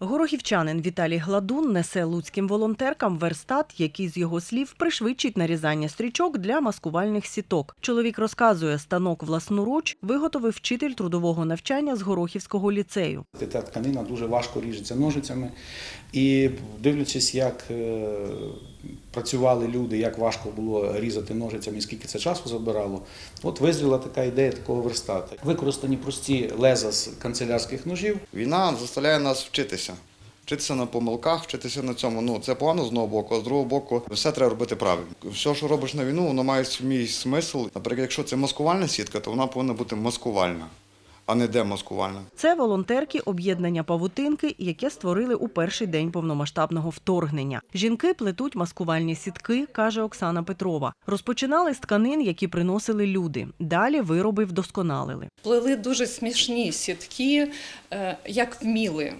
Горохівчанин Віталій Гладун несе луцьким волонтеркам верстат, який з його слів пришвидшить нарізання стрічок для маскувальних сіток. Чоловік розказує, станок власноруч виготовив вчитель трудового навчання з Горохівського ліцею. Та тканина дуже важко ріжеться ножицями. І дивлячись, як е, працювали люди, як важко було різати ножицями, скільки це часу забирало, от визріла така ідея такого верстата. Використані прості леза з канцелярських ножів, Війна заставляє нас вчитися. Вчитися на помилках, вчитися на цьому. Ну це погано з одного боку, а з другого боку, все треба робити правильно. Все, що робиш на війну, воно має свій смисл. Наприклад, якщо це маскувальна сітка, то вона повинна бути маскувальна, а не демаскувальна. Це волонтерки об'єднання павутинки, яке створили у перший день повномасштабного вторгнення. Жінки плетуть маскувальні сітки, каже Оксана Петрова. Розпочинали з тканин, які приносили люди. Далі вироби вдосконалили. Плели дуже смішні сітки, е, як вміли.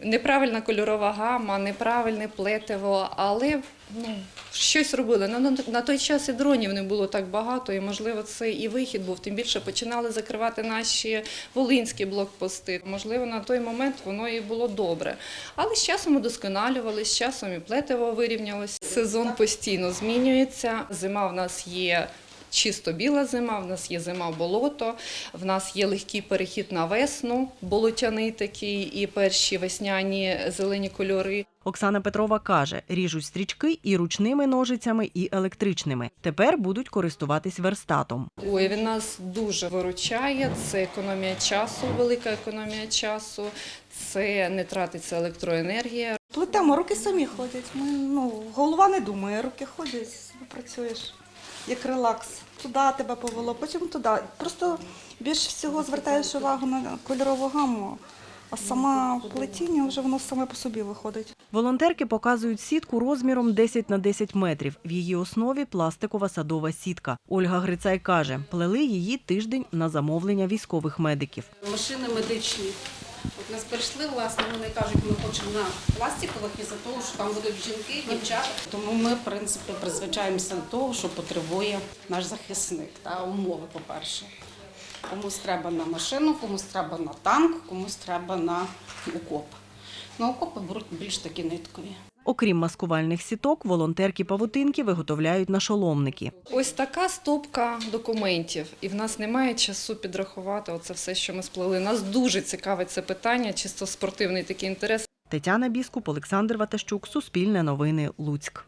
Неправильна кольорова гама, неправильне плетиво, але ну, щось робили. Ну, на, на той час і дронів не було так багато, і, можливо, це і вихід був. Тим більше починали закривати наші волинські блокпости. Можливо, на той момент воно і було добре. Але з часом удосконалювали, з часом і плетиво вирівнялося. Сезон постійно змінюється. Зима в нас є чисто біла зима, в нас є зима болото, в нас є легкий перехід на весну, болотяний такий, і перші весняні зелені кольори. Оксана Петрова каже, ріжуть стрічки і ручними ножицями, і електричними. Тепер будуть користуватись верстатом. Ой, він нас дуже виручає. Це економія часу, велика економія часу. Це не тратиться електроенергія. Плетемо, руки самі ходять. Ми, ну, голова не думає, руки ходять, працюєш як релакс. Туди тебе повело, потім туди. Просто більш всього звертаєш увагу на кольорову гаму, а сама плетіння вже воно саме по собі виходить. Волонтерки показують сітку розміром 10 на 10 метрів. В її основі пластикова садова сітка. Ольга Грицай каже, плели її тиждень на замовлення військових медиків. Машини медичні. От нас прийшли, власне, вони кажуть, ми хочемо на пластикових із-за того, що там будуть жінки, дівчата. Тому ми, в принципі, призвичаємося до того, що потребує наш захисник та умови, по-перше. Комусь треба на машину, комусь треба на танк, комусь треба на окоп. На окопи беруть більш такі ниткові. Окрім маскувальних сіток, волонтерки павутинки виготовляють нашоломники. Ось така стопка документів, і в нас немає часу підрахувати оце все, що ми сплели. Нас дуже цікавить це питання, чисто спортивний такий інтерес. Тетяна Біскуп, Олександр Ватащук, Суспільне новини, Луцьк.